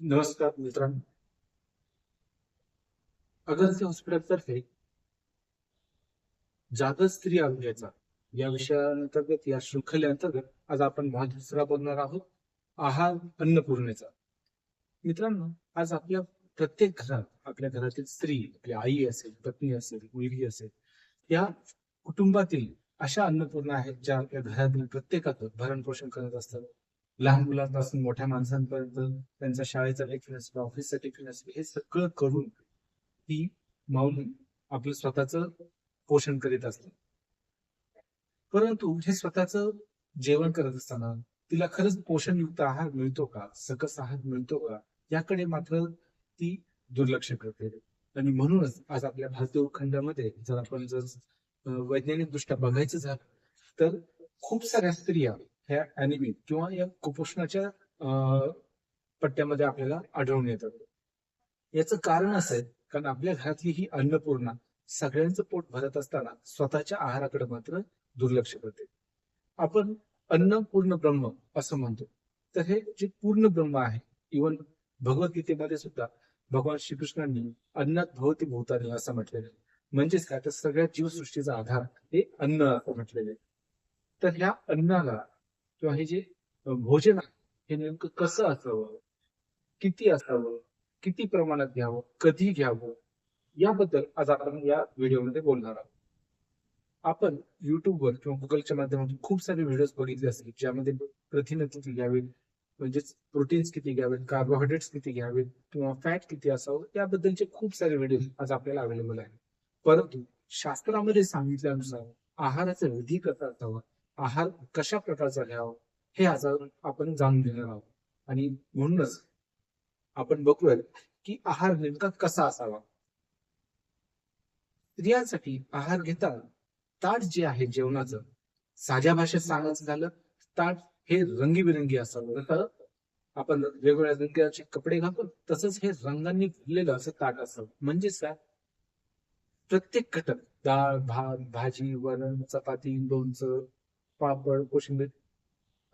नमस्कार मित्रांनो. अगस्त्य हॉस्पिटलतर्फे जागत स्त्री आरोग्याचा या विषयांतर्गत या शृंखलेअंतर्गत आज आपण भाग दुसरा बोलणार आहोत. आहार अन्नपूर्णेचा. मित्रांनो आज आपल्या प्रत्येक घरात आपल्या घरातील स्त्री आपली आई असेल पत्नी असेल मुलगी असेल या कुटुंबातील अशा अन्नपूर्णा आहेत ज्या आपल्या घरातील प्रत्येकाचं भरण पोषण करत असतात. लहान मुलांपासून मोठ्या माणसांपर्यंत त्यांचा शाळेचा टिफिन असेल ऑफिसचा टिफिन हे सगळं करून ती माऊली आपलं स्वतःच पोषण करीत असते परंतु हे स्वतःच जेवण करत असताना तिला खरंच पोषणयुक्त आहार मिळतो का? सकस आहार मिळतो का? याकडे मात्र ती दुर्लक्ष करते. आणि म्हणूनच आज आपल्या भारतीय उपखंडामध्ये जर आपण जर वैज्ञानिक दृष्ट्या बघायचं झालं तर खूप साऱ्या स्त्रिया ह्या अॅनिमी किंवा या कुपोषणाच्या पट्ट्यामध्ये आपल्याला आढळून येतात याचं कारण असं आहे कारण आपल्या घरातली ही अन्नपूर्णा सगळ्यांचं पोट भरत असताना स्वतःच्या आहाराकडे मात्र दुर्लक्ष करते. आपण अन्न पूर्ण ब्रह्म असं म्हणतो. तर हे जे पूर्ण ब्रह्म आहे इवन भगवद्गीतेमध्ये सुद्धा भगवान श्रीकृष्णांनी अन्नात भवती भूतानी असं म्हटलेलं आहे. म्हणजेच काय? तर सगळ्या जीवसृष्टीचा आधार हे अन्न असं म्हटलेलं आहे. तर ह्या अन्नाला किंवा हे जे भोजन आहे हे नेमकं कसं असावं? किती असावं? किती प्रमाणात घ्यावं? कधी घ्यावं? याबद्दल आज आपण या व्हिडिओमध्ये बोलणार आहोत. आपण युट्यूबवर किंवा गुगलच्या माध्यमातून खूप सारे व्हिडिओज बघितले असतील ज्यामध्ये प्रथिने किती घ्यावीत म्हणजेच प्रोटीन्स किती घ्यावेत कार्बोहायड्रेट्स किती घ्यावेत किंवा फॅट किती असावं याबद्दलचे खूप सारे व्हिडिओ आज आपल्याला अवेलेबल आहेत. परंतु शास्त्रामध्ये सांगितल्यानुसार आहाराचा विधी कसा असावा? आहार कशा प्रकारचा घ्यावा हे आज आपण जाणून घेणार आहोत. आणि म्हणूनच आपण बघूया की आहार नेमका कसा असावा. स्त्रियांसाठी आहार घेताना ताट जे आहे जेवणाचं साध्या भाषेत सांगायचं झालं ताट हे रंगीबिरंगी असावं. जसं आपण वेगवेगळ्या रंगाचे कपडे घालतो तसंच हे रंगांनी भरलेलं असं ताट असावं. म्हणजेच काय? प्रत्येक घटक डाळ भात भाजी वरण चपाती लोणचं पापड कोशिंबीर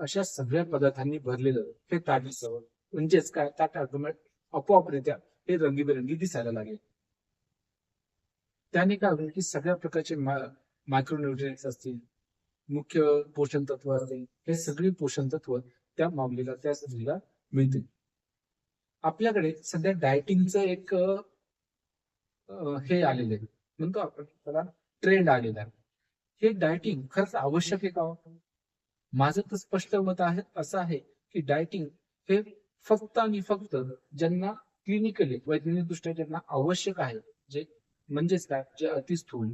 अशा सगळ्या पदार्थांनी भरलेलं हे ताट असावं म्हणजेच काय? ताट ऑटोमॅट आपोआपरित्या हे रंगीबेरंगी दिसायला लागेल. त्याने काय होईल की सगळ्या प्रकारचे मायक्रोन्युट्रिएंट्स असतील मुख्य पोषण तत्व असतील हे सगळे पोषण तत्व त्या माऊलीला त्या स्त्रीला मिळतील. आपल्याकडे सध्या डायटिंगचं एक हे आलेलं आहे. म्हणतो आपण त्याला ट्रेंड आलेला आहे. हे डायटिंग खरंच आवश्यक आहे का हो? माझं तर स्पष्ट मत आहे असं आहे की डायटिंग हे फक्त आणि फक्त ज्यांना क्लिनिकली वैज्ञानिक दृष्ट्या ज्यांना आवश्यक आहे जे म्हणजेच काय जे अतिस्थूल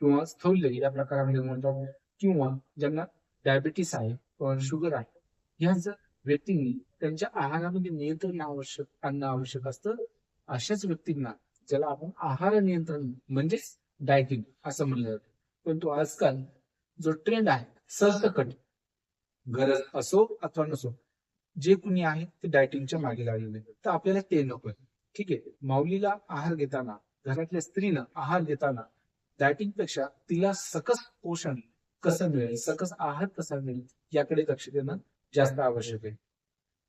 किंवा स्थौल्य या प्रकारामध्ये म्हणतात किंवा ज्यांना डायबिटीस आहे किंवा शुगर आहे ह्या जर व्यक्तींनी त्यांच्या आहारामध्ये नियंत्रण आवश्यक आणणं आवश्यक असतं अशाच व्यक्तींना ज्याला आपण आहार नियंत्रण म्हणजेच डायटिंग असं म्हणलं जातं. परंतु आजकाल जो ट्रेंड आहे सरसकट गरज असो अथवा नसो जे कुणी आहे ते डायटिंगच्या मागे लागलेले तर आपल्याला ते नकोय ठीक आहे माऊलीला आहार घेताना घरातल्या स्त्रीनं आहार घेताना डायटिंगपेक्षा तिला सकस पोषण कसं मिळेल सकस आहार कसा मिळेल याकडे लक्ष देणं जास्त आवश्यक आहे.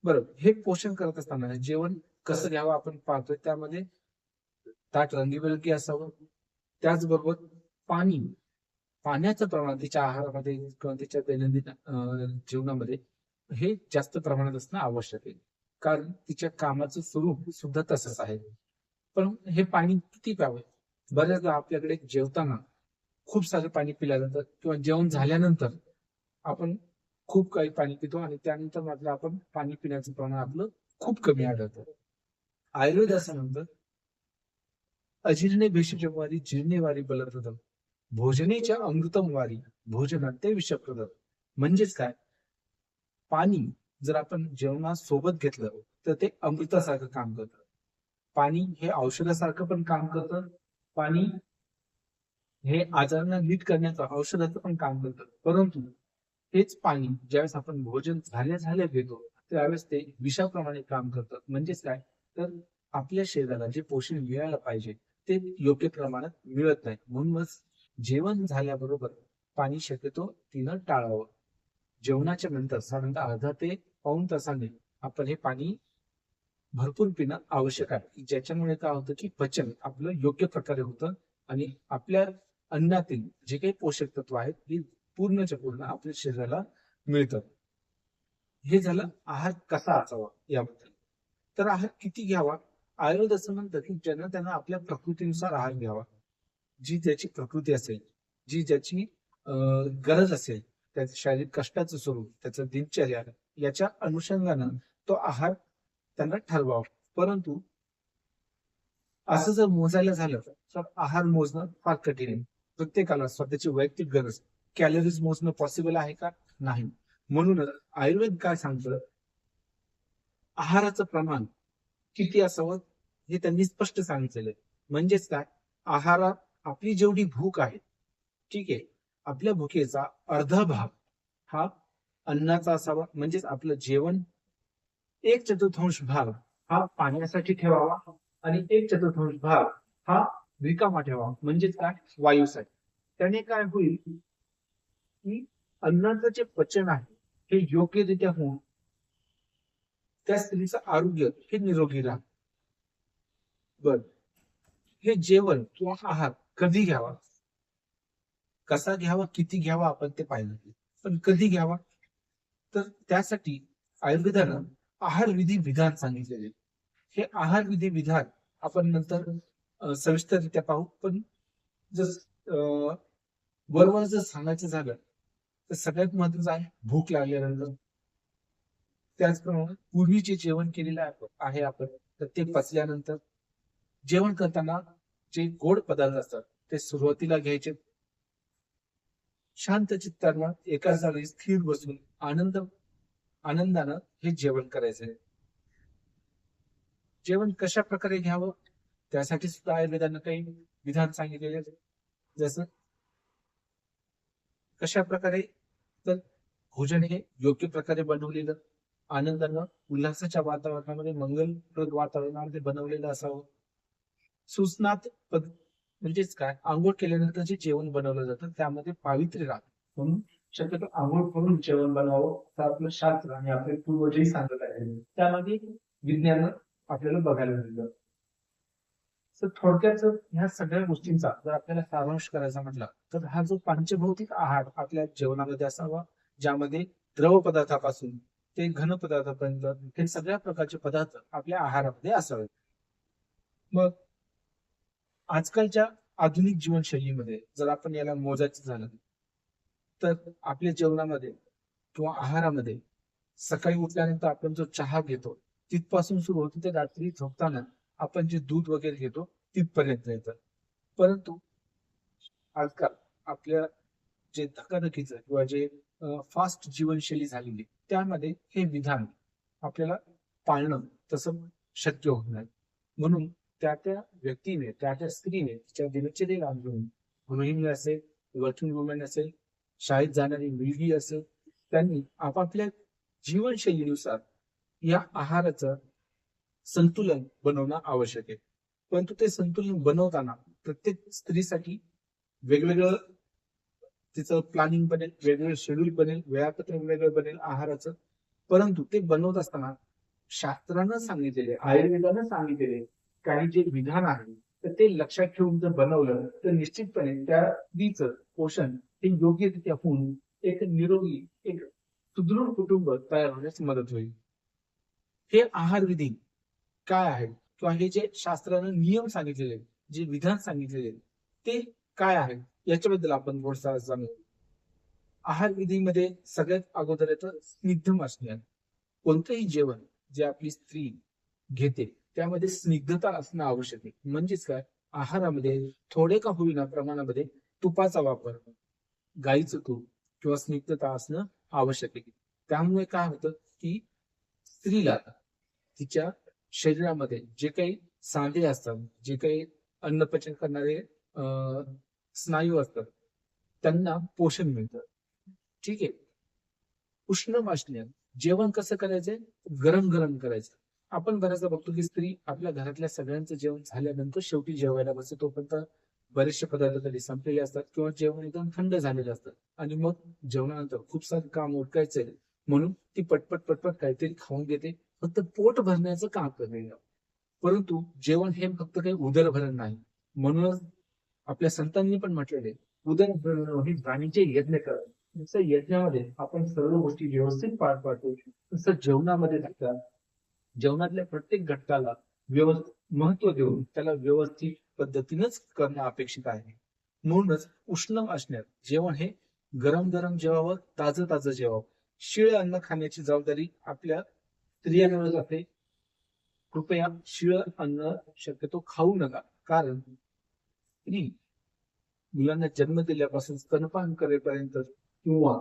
बरोबर हे पोषण करत असताना जेवण कसं घ्यावं आपण पाहतोय त्यामध्ये ताट रंगीबेरंगी असावं त्याचबरोबर पाणी पाण्याचं प्रमाण तिच्या आहारामध्ये किंवा तिच्या दैनंदिन जीवनामध्ये हे जास्त प्रमाणात असणं आवश्यक आहे. कारण तिच्या कामाचं स्वरूप सुद्धा तसंच आहे. पण हे पाणी किती प्यावे? बऱ्याचदा आपल्याकडे जेवताना खूप सारं पाणी पिल्या जातं किंवा जेवण झाल्यानंतर आपण खूप काही पाणी पितो आणि त्यानंतर मात्र आपण पाणी पिण्याचं प्रमाण आपलं खूप कमी आढळतं. आयुर्वेद नंतर म्हणतं भेषजवारी जीर्णेवारी वारी बलप्रदम भोजनेच्या अमृतम वारी भोजनाते विषप्रदम म्हणजेच काय? पाणी जर आपण जेवणा सोबत घेतलं तर ते अमृतासारखं काम करतं. पाणी हे औषधासारखं पण काम करतं. पाणी हे आजारांना नीट करण्याचं औषधाचं पण काम करतं. परंतु हेच पाणी ज्यावेळेस आपण भोजन झाल्या झाल्या घेतो त्यावेळेस ते विषाप्रमाणे काम करतं. म्हणजेच काय? तर आपल्या शरीराला जे पोषण मिळायला पाहिजे ते योग्य प्रमाणात मिळत नाही. म्हणूनच जेवण झाल्याबरोबर पाणी शक्यतो तिनं टाळावं. जेवणाच्या नंतर साधारणतः अर्धा ते पाऊण तासाने आपण हे पाणी भरपूर पिणं आवश्यक आहे. ज्याच्यामुळे काय होतं की पचन आपलं योग्य प्रकारे होतं आणि आपल्या अन्नातील जे काही पोषक तत्व आहेत ती पूर्णच्या पूर्ण आपल्या शरीराला मिळतं. हे झालं आहार कसा असावा याबद्दल. तर आहार किती घ्यावा? आयुर्वेद असं म्हणतं की ज्यांना त्यांना आपल्या प्रकृतीनुसार आहार घ्यावा. जी ज्याची प्रकृती असेल जी ज्याची अं, गरज असेल त्याचं शारीरिक कष्टाचं स्वरूप त्याचं दिनचर्या याच्या अनुषंगानं तो आहार त्यांना ठरवावा. परंतु असं जर मोजायला झालं तर आहार मोजणं फार कठीण आहे. प्रत्येकाला स्वतःची वैयक्तिक गरज कॅलरीज मोजणं पॉसिबल आहे का? नाही. म्हणूनच आयुर्वेद काय सांगतं? आहाराचं प्रमाण किती असावं हे त्यांनी स्पष्ट सांगितलेलं आहे. म्हणजेच काय? आहारात आपली जेवढी भूक आहे ठीक आहे आपल्या भुकेचा अर्धा भाग हा अन्नाचा असावा म्हणजेच आपलं जेवण एक चतुर्थांश भाग हा पाण्यासाठी ठेवावा आणि एक चतुर्थांश भाग हा रिकामा ठेवावा. म्हणजेच काय? वायूसाठी. त्याने काय होईल की अन्नाचं जे पचन आहे हे योग्यरित्या होऊन त्या स्त्रीचं आरोग्य हे निरोगी राहत बर. हे जेवण किंवा आहार कधी घ्यावा? कसा घ्यावा? किती घ्यावा? आपण ते पाहिलं पण कधी घ्यावा? तर त्यासाठी आयुर्वेदानं आहार विधी विधान सांगितलेले. हे आहार विधी विधान आपण नंतर सविस्तररित्या पाहू. पण जर अं, वरवर जर सांगायचं झालं तर सगळ्यात महत्वाचं आहे भूक लागल्यानंतर. त्याचप्रमाणे पूर्वी जे जेवण केलेलं आहे आपण तर ते पचल्यानंतर. जेवण करताना जे गोड पदार्थ असतात ते सुरुवातीला घ्यायचे. शांत चित्तांना एका जागी स्थिर बसून आनंद आनंदानं हे जेवण करायचंय जेवण कशा प्रकारे घ्यावं? त्यासाठी सुद्धा आयुर्वेदानं काही विधान सांगितलेले जसं कशा प्रकारे तर भोजन हे योग्य प्रकारे बनवलेलं आनंदानं उल्हासाच्या वातावरणामध्ये मंगलप्रद वातावरणामध्ये बनवलेलं असावं. सुस्नात पद म्हणजेच काय? आंघोळ केल्यानंतर जे जेवण बनवलं जातं त्यामध्ये पावित्र्य राहत. म्हणून शक्यतो आंघोळ करून जेवण बनवावं तर आपलं शास्त्र आणि आपले पूर्वजही सांगत आहे त्यामध्ये विज्ञान आपल्याला बघायला मिळतं. तर थोडक्यात ह्या सगळ्या गोष्टींचा जर आपल्याला सारांश करायचा म्हटला तर हा जो पंचभौतिक आहार आपल्या जेवणामध्ये असावा ज्यामध्ये द्रव पदार्थापासून ते घन पदार्थापर्यंत हे सगळ्या प्रकारचे पदार्थ आपल्या आहारामध्ये असावेत. मग आजकालच्या आधुनिक जीवनशैलीमध्ये जर आपण याला मोजायचं झालं तर आपल्या जेवणामध्ये किंवा आहारामध्ये सकाळी उठल्यानंतर आपण जो चहा घेतो तिथपासून सुरू होतो ते रात्री झोपताना आपण जे दूध वगैरे घेतो तिथपर्यंत येतं. परंतु आजकाल आपल्या जे धकाधकीचं किंवा जे फास्ट जीवनशैली झालेली त्यामध्ये हे विधान आपल्याला पाळणं तसं शक्य होत नाही. म्हणून त्या त्या व्यक्तीने त्या त्या स्त्रीने तिच्या दिनचर्येला अनुसरून गृहिणी असेल वर्किंग वुमन असेल शाळेत जाणारी मुलगी असेल त्यांनी आपापल्या जीवनशैलीनुसार या आहाराचं संतुलन बनवणं आवश्यक आहे। परंतु ते संतुलन बनवताना प्रत्येक स्त्रीसाठी वेगवेगळं तिचं प्लॅनिंग बनेल वेगवेगळं शेड्यूल बनेल वेळापत्रक वेगळं बनेल आहाराचं. परंतु ते बनवत असताना शास्त्रानं सांगितलेले आयुर्वेदानं सांगितलेले काही जे विधान आहे तर ते लक्षात ठेवून जर बनवलं तर निश्चितपणे त्या स्त्रीचं पोषण हे योग्यरित्या होऊन एक निरोगी एक सुदृढ कुटुंब तयार होण्यास मदत होईल. हे आहार विधी काय आहे किंवा हे जे शास्त्रानं नियम सांगितलेले जे विधान सांगितलेले ते काय आहे याच्याबद्दल आपण थोडसा जाणू आहार विधीमध्ये सगळ्यात अगोदर येतं स्निग्ध असणे कोणतंही जेवण जे आपली स्त्री घेते त्यामध्ये स्निग्धता असणं आवश्यक आहे. म्हणजेच काय? आहारामध्ये थोडे का होईना प्रमाणामध्ये तुपाचा वापर गाईचं तूप किंवा स्निग्धता असणं आवश्यक आहे. त्यामुळे काय होतं की स्त्रीला तिच्या शरीरामध्ये जे काही सांधे असतात जे काही अन्नपचन करणारे अं, स्नायू असतात त्यांना पोषण मिळतं. ठीक आहे? उष्ण वाचण्यात जेवण कसं करायचंय? गरम गरम करायचं. आपण बऱ्याचदा बघतो की स्त्री आपल्या घरातल्या सगळ्यांचं जेवण झाल्यानंतर शेवटी जेवायला बसते. तोपर्यंत बरेचसे पदार्थ कधी संपलेले असतात किंवा जेवण एकदम थंड झालेले असतं. आणि मग जेवणानंतर खूप सारं काम उरकायचंय म्हणून ती पटपट पटपट काहीतरी खाऊन घेते. फक्त पोट भरण्याचं काम करणे परंतु जेवण हे फक्त काही उदरभरण नाही. म्हणूनच आपल्या संतांनी पण म्हटलेले उदरभरण हे प्राणीचे यज्ञ करा. जसं यज्ञामध्ये आपण सर्व गोष्टी व्यवस्थित पार पाडतो. तसं जेवणामध्ये सुद्धा जेवणातल्या प्रत्येक घटकाला व्यवस्थित महत्त्व देऊन त्याला व्यवस्थित पद्धतीनंच करणं अपेक्षित आहे. म्हणूनच उष्ण असण्यात जेवण हे गरम गरम जेवावं ताजं ताजं जेवावं. शिळ अन्न खाण्याची जबाबदारी आपल्या स्त्रियांवरच जाते. कृपया शिळ अन्न शक्यतो खाऊ नका. कारण स्त्री मुलांना जन्म दिल्यापासून स्तनपान करेपर्यंत किंवा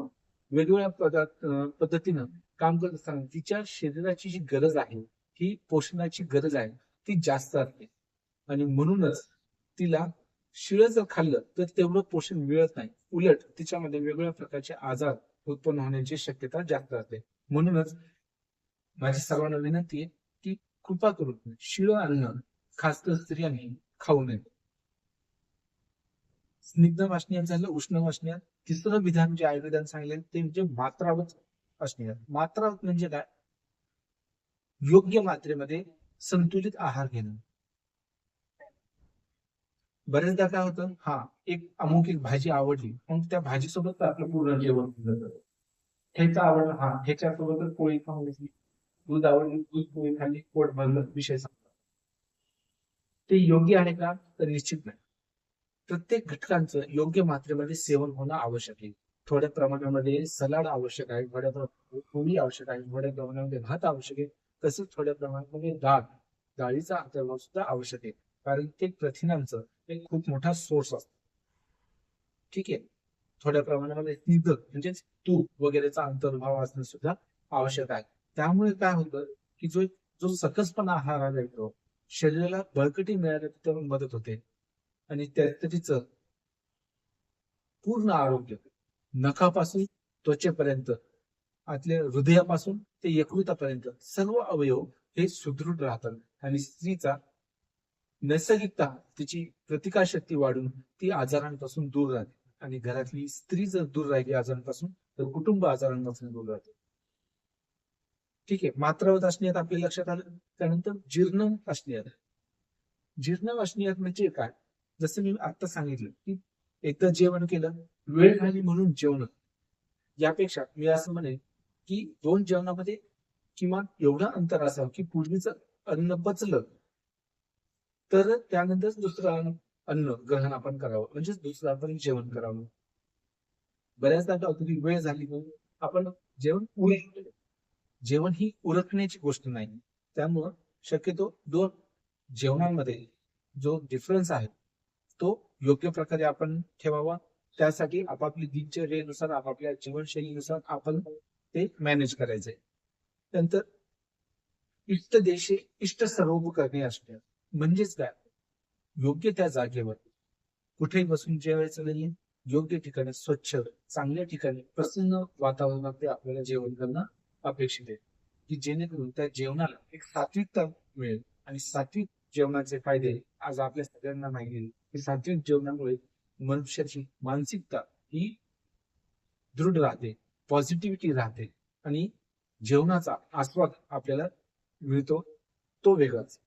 वेगवेगळ्या पदार्थ पद्धतीनं काम करत असताना तिच्या शरीराची जी गरज आहे ही पोषणाची गरज आहे ती जास्त असते. आणि म्हणूनच तिला शिळ जर खाल्लं तर तेवढं पोषण मिळत नाही. उलट तिच्यामध्ये वेगवेगळ्या प्रकारचे आजार उत्पन्न होण्याची शक्यता जास्त असते. म्हणूनच माझी सर्वांना विनंती आहे की कृपा करून शिळ अन्न खास तर स्त्रियांनी खाऊ नये. स्निग्ध वाचण्यात झालं उष्ण वाचण्यात तिसरं विधान जे आयुर्वेदाने सांगितले ते म्हणजे मात्रावर असणे मात्रा म्हणजे काय? योग्य मात्रेमध्ये संतुलित आहार घेणं. बरेचदा काय होतं? हा एक अमुक एक भाजी आवडली मग त्या भाजीसोबत आपलं पूर्ण जेवण जातं. ह्याचा आवडला हा ह्याच्यासोबतच पोळी खाऊन दूध आवडली दूध पोळी खाल्ली पोट भरलं विषय सांगतात ते योग्य आहे का? तर निश्चित नाही. प्रत्येक घटकांचं योग्य मात्रेमध्ये सेवन होणं आवश्यक आहे. थोड्या प्रमाणामध्ये सलाड आवश्यक आहे थोड्या प्रमाणात पोळी आवश्यक आहे थोड्या प्रमाणामध्ये भात आवश्यक आहे तसंच थोड्या प्रमाणामध्ये डाळ. डाळीचा अंतर्भाव सुद्धा आवश्यक आहे कारण ते प्रथिनांचं एक खूप मोठा सोर्स असतो. ठीक आहे? थोड्या प्रमाणामध्ये स्निग्ध म्हणजेच तूप वगैरेचा अंतर्भाव असणं सुद्धा आवश्यक आहे. त्यामुळे काय होतं की जो जो सकसपणा आहार येतो शरीराला बळकटी मिळायला तिथे मदत होते. आणि त्याचं पूर्ण आरोग्य नखापासून त्वचेपर्यंत आतले हृदयापासून ते यकृतापर्यंत सर्व अवयव हे सुदृढ राहतात. आणि स्त्रीचा नैसर्गिकता तिची प्रतिकारशक्ती वाढून ती आजारांपासून दूर राहते. आणि घरातली स्त्री जर दूर राहिली आजारांपासून तर कुटुंब आजारांपासून दूर राहते. ठीक आहे मात्रावत असण्यात आपल्या लक्षात आलं? त्यानंतर जीर्ण असण्यात. जीर्ण असण्यात म्हणजे काय? जसं मी आता सांगितलं की एकदा जेवण केलं वेळ झाली म्हणून जेवण. यापेक्षा मी असं म्हणेन की दोन जेवणामध्ये किमान एवढं अंतर असावं की पूर्वीचं अन्न पचलं तर त्यानंतर दुसरं अन्न ग्रहण आपण करावं. म्हणजेच दुसरं आपण जेवण करावं. बऱ्याचदा काय होतं की वेळ झाली म्हणून आपण जेवण उरकलं जेवण ही उरकण्याची गोष्ट नाही. त्यामुळं शक्यतो दोन जेवणामध्ये जो डिफरन्स आहे तो योग्य प्रकारे आपण ठेवावा. त्यासाठी आपापली दिनचर्येनुसार आपापल्या जीवनशैलीनुसार आपण ते मॅनेज करायचंय. नंतर इष्ट देशे इष्ट सर्वोपकरणे असणे. म्हणजेच काय? योग्य त्या जागेवर. कुठेही बसून जेवायचं नाही योग्य ठिकाणी स्वच्छ चांगल्या ठिकाणी प्रसन्न वातावरणामध्ये आपल्याला जेवण करणं अपेक्षित आहे. की जेणेकरून त्या जेवणाला एक सात्विकता मिळेल. आणि सात्विक जेवणाचे फायदे आज आपल्या सगळ्यांना माहिती की सात्विक जेवणामुळे मनुष्याची मानसिकता ही दृढ राहते पॉझिटिव्हिटी राहते आणि जेवणाचा आस्वाद आपल्याला मिळतो तो वेगळाच.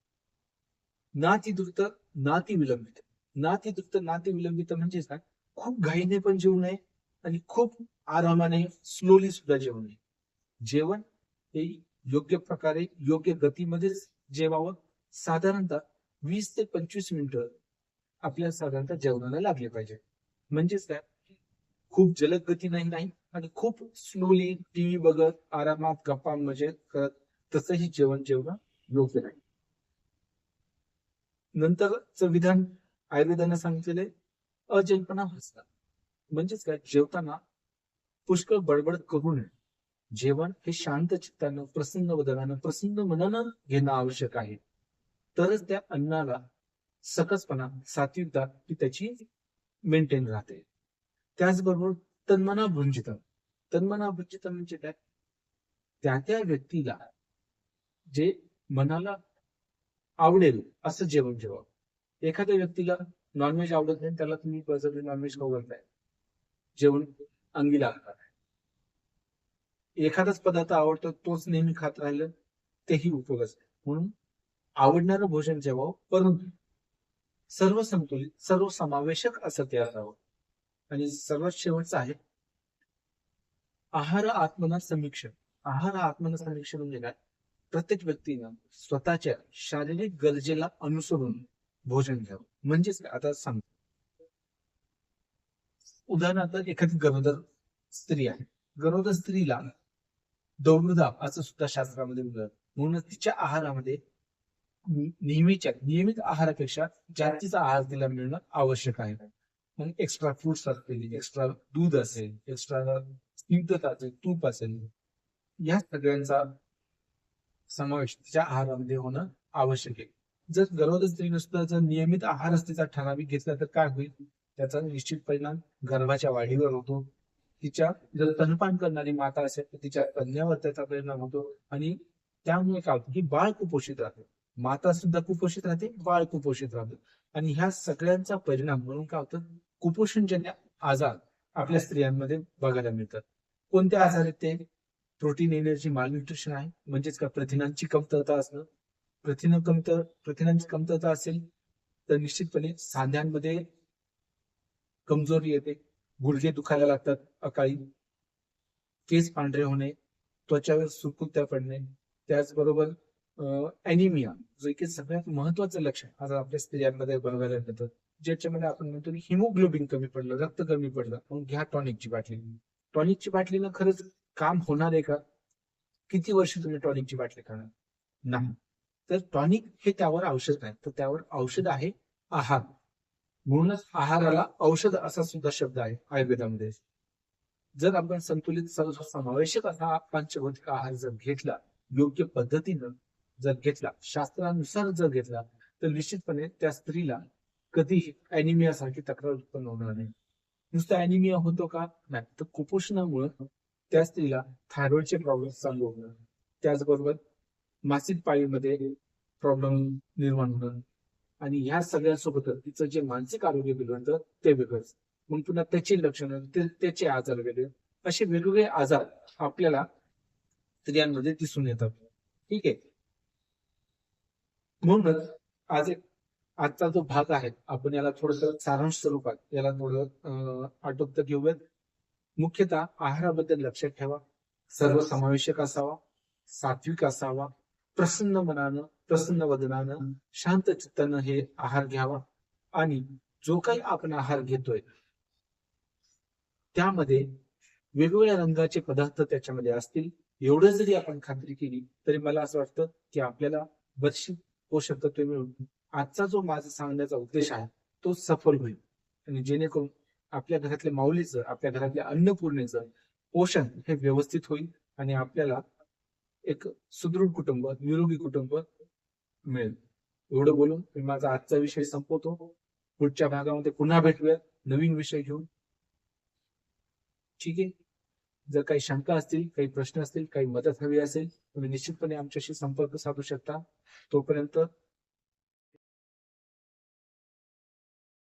ना ती द्रुत ना ती विलंबित. ना ती द्रुत ना ती विलंबित म्हणजेच काय? खूप घाईने पण जेवू नये आणि खूप आरामाने स्लोली सुद्धा जेवू नये. जेवण हे योग्य प्रकारे योग्य गतीमध्येच जेवावं. साधारणतः वीस ते पंचवीस मिनिटं आपल्या साधारणतः जेवणाला लागले पाहिजे. म्हणजेच काय? खूप जलद गती नाही नाही आणि खूप स्लोली टीव्ही बघत आरामात गप्पा म्हणजे करत तसंही जेवण जेवणं योग्य नाही. नंतरचं विधान आयुर्वेदाने सांगितलेले अजनपणा भासला म्हणजेच काय? जेवताना पुष्कळ बडबड करू नये. जेवण हे शांत चित्तानं प्रसन्न वदनानं प्रसन्न मनानं घेणं आवश्यक आहे. तरच त्या अन्नाला सकसपणा सात्विकता ही त्याची मेंटेन राहते. त्याचबरोबर तन्मना भुंजित तन्मना भुंजित म्हणजे काय? त्या त्या व्यक्तीला जे मनाला आवडेल असं जेवण जेवा एखाद्या व्यक्तीला नॉनव्हेज आवडत नाही त्याला तुम्ही बळजबरी नॉनव्हेज खाऊ घालताय. जेवण अंगी लागणार एखादाच पदार्थ आवडतो तोच नेहमी खात राहिलं तेही उपयोग म्हणून आवडणारं भोजन जेवावं परंतु सर्व संतुलित सर्व समावेशक असं तयार राहावं. आणि सर्वात शेवटचं आहे आहार आत्मना समीक्षण. आहार आत्मना समीक्षण म्हणजे काय? प्रत्येक व्यक्तीनं स्वतःच्या शारीरिक गरजेला अनुसरून भोजन घ्यावं. म्हणजेच काय? आता सांग. उदाहरणार्थ एखादी गरोदर स्त्री आहे. गरोदर स्त्रीला दौर्दा असं सुद्धा शास्त्रामध्ये मिळत म्हणून तिच्या आहारामध्ये नेहमीच्या नियमित आहारापेक्षा जास्तीचा आहार तिला मिळणं आवश्यक आहे. मग एक्स्ट्रा फ्रुट्स असतील एक्स्ट्रा दूध असेल एक्स्ट्रा स्निग्धता असेल तूप असेल या सगळ्यांचा समावेश तिच्या आहारामध्ये होणं आवश्यक आहे. जर गर्भवती स्त्री नुसतं जर नियमित आहारच तिचा ठराविक घेतला तर काय होईल? त्याचा निश्चित परिणाम गर्भाच्या वाढीवर होतो. तिच्या जर स्तनपान करणारी माता असेल तर तिच्या कन्यावर त्याचा परिणाम होतो. आणि त्यामुळे काय होतं की बाळ कुपोषित राहते. माता सुद्धा कुपोषित राहते बाळ कुपोषित राहतं. आणि ह्या सगळ्यांचा परिणाम म्हणून काय होतं? कुपोषणजन्य आजार आपल्या स्त्रियांमध्ये बघायला मिळतात. कोणते आजार आहेत ते? प्रोटीन एनर्जी मालन्यूट्रिशन आहे. म्हणजेच का प्रथिनांची कमतरता असणं. प्रथिन कमतर प्रथिनांची कमतरता असेल तर निश्चितपणे सांध्यांमध्ये कमजोरी येते. गुडघे दुखायला लागतात अकाळी. केस पांढरे होणे त्वचावर सुरकुत्या पडणे. त्याचबरोबर अॅनिमिया जो की सगळ्यात महत्वाचं लक्षण आज आपल्या स्त्रियांमध्ये बघायला मिळतं ज्याच्यामध्ये आपण म्हणतो की हिमोग्लोबिन कमी पडलं रक्त कमी पडलं मग घ्या टॉनिकची बाटली. टॉनिकची बाटलीनं खरंच काम होणार आहे का? किती वर्ष तुम्ही टॉनिकची बाटली खाणार? नाही. तर टॉनिक हे त्यावर औषध नाही तर त्यावर औषध आहे आहार. म्हणूनच आहाराला औषध असा सुद्धा शब्द आहे आयुर्वेदामध्ये. जर आपण संतुलित सर्व समावेशक असा पंचभौतिक आहार जर घेतला योग्य पद्धतीनं जर घेतला शास्त्रानुसार जर घेतला तर निश्चितपणे त्या स्त्रीला कधीही अॅनिमिया सारखी तक्रार उत्पन्न होणार नाही. नुसतं अॅनिमिया होतो का? नाही. तर कुपोषणामुळे त्या स्त्रीला थायरॉइडचे प्रॉब्लेम चालू होणं त्याचबरोबर मासिक पाळीमध्ये प्रॉब्लेम निर्माण होणं आणि ह्या सगळ्यांसोबतच तिचं जे मानसिक आरोग्य बिघडतं ते वेगळंच मग पुन्हा त्याची लक्षणं त्याचे आजार वेगळे असे वेगवेगळे आजार आपल्याला स्त्रियांमध्ये दिसून येतात. ठीक आहे? म्हणूनच आज एक आजचा जो भाग आहे आपण याला थोडस सारांश स्वरूपात याला थोडं आटोपत घेऊयात. मुख्यतः आहाराबद्दल लक्षात ठेवा. सर्व समावेशक असावा सात्विक असावा प्रसन्न मनानं प्रसन्न वदनानं शांत चित्तानं हे आहार घ्यावा. आणि जो काही आपण आहार घेतोय त्यामध्ये वेगवेगळ्या रंगाचे पदार्थ त्याच्यामध्ये असतील. एवढं जरी आपण खात्री केली तरी मला असं वाटतं की आपल्याला बरीचशी तो शब्द तुम्ही आजचा जो माझा सांगण्याचा उद्देश आहे तो सफल होईल. आणि जेणेकरून आपल्या घरातल्या माऊलीचं आपल्या घरातल्या अन्नपूर्णेचं पोषण हे व्यवस्थित होईल आणि आपल्याला एक सुदृढ कुटुंब निरोगी कुटुंब मिळेल. एवढं बोलून मी माझा आजचा विषय संपवतो. पुढच्या भागामध्ये पुन्हा भेटूया. नवीन विषय घेऊन. ठीक आहे? जर काही शंका असतील काही प्रश्न असतील काही मदत हवी असेल तुम्ही निश्चितपणे आमच्याशी संपर्क साधू शकता. तोपर्यंत